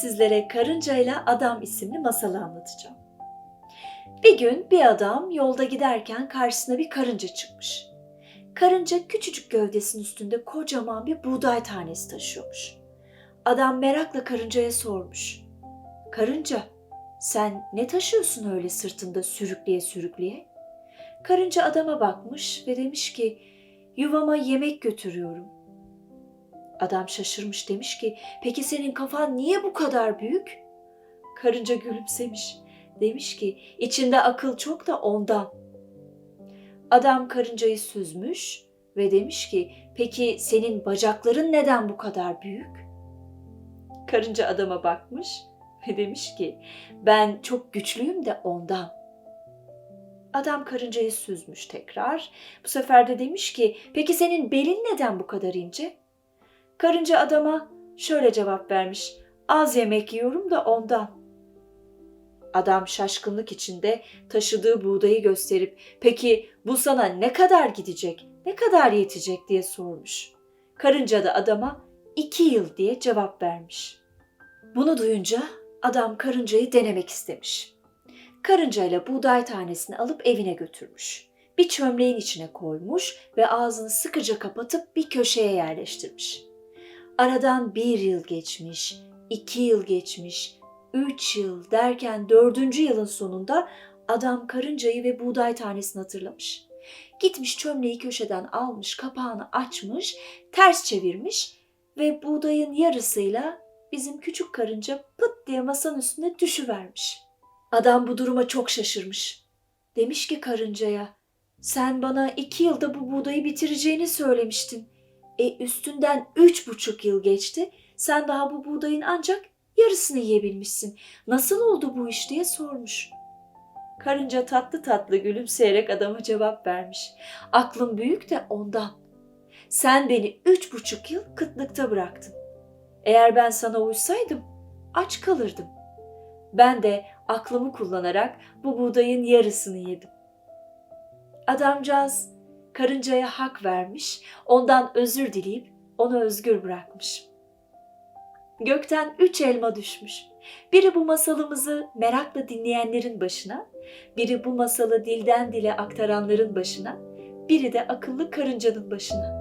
sizlere Karıncayla Adam isimli masalı anlatacağım. Bir gün bir adam yolda giderken karşısına bir karınca çıkmış. Karınca küçücük gövdesinin üstünde kocaman bir buğday tanesi taşıyormuş. Adam merakla karıncaya sormuş. Karınca, sen ne taşıyorsun öyle sırtında sürükleye sürükleye? Karınca adama bakmış ve demiş ki, yuvama yemek götürüyorum. Adam şaşırmış demiş ki, peki senin kafan niye bu kadar büyük? Karınca gülümsemiş. Demiş ki, içinde akıl çok da ondan. Adam karıncayı süzmüş ve demiş ki, peki senin bacakların neden bu kadar büyük? Karınca adama bakmış ve demiş ki, ben çok güçlüyüm de ondan. Adam karıncayı süzmüş tekrar. Bu sefer de demiş ki, peki senin belin neden bu kadar ince? Karınca adama şöyle cevap vermiş. Az yemek yiyorum da ondan. Adam şaşkınlık içinde taşıdığı buğdayı gösterip peki bu sana ne kadar gidecek, ne kadar yetecek diye sormuş. Karınca da adama iki yıl diye cevap vermiş. Bunu duyunca adam karıncayı denemek istemiş. Karıncayla buğday tanesini alıp evine götürmüş. Bir çömleğin içine koymuş ve ağzını sıkıca kapatıp bir köşeye yerleştirmiş. Aradan bir yıl geçmiş, iki yıl geçmiş, üç yıl derken dördüncü yılın sonunda adam karıncayı ve buğday tanesini hatırlamış. Gitmiş çömleği köşeden almış, kapağını açmış, ters çevirmiş ve buğdayın yarısıyla bizim küçük karınca pıt diye masanın üstüne düşüvermiş. Adam bu duruma çok şaşırmış. Demiş ki karıncaya, sen bana iki yılda bu buğdayı bitireceğini söylemiştin. E üstünden üç buçuk yıl geçti. Sen daha bu buğdayın ancak yarısını yiyebilmişsin. Nasıl oldu bu iş diye sormuş. Karınca tatlı tatlı gülümseyerek adama cevap vermiş. Aklım büyük de ondan. Sen beni üç buçuk yıl kıtlıkta bıraktın. Eğer ben sana uysaydım aç kalırdım. Ben de aklımı kullanarak bu buğdayın yarısını yedim. Adamcağız karıncaya hak vermiş, ondan özür dileyip onu özgür bırakmış. Gökten üç elma düşmüş. Biri bu masalımızı merakla dinleyenlerin başına, biri bu masalı dilden dile aktaranların başına, biri de akıllı karıncanın başına.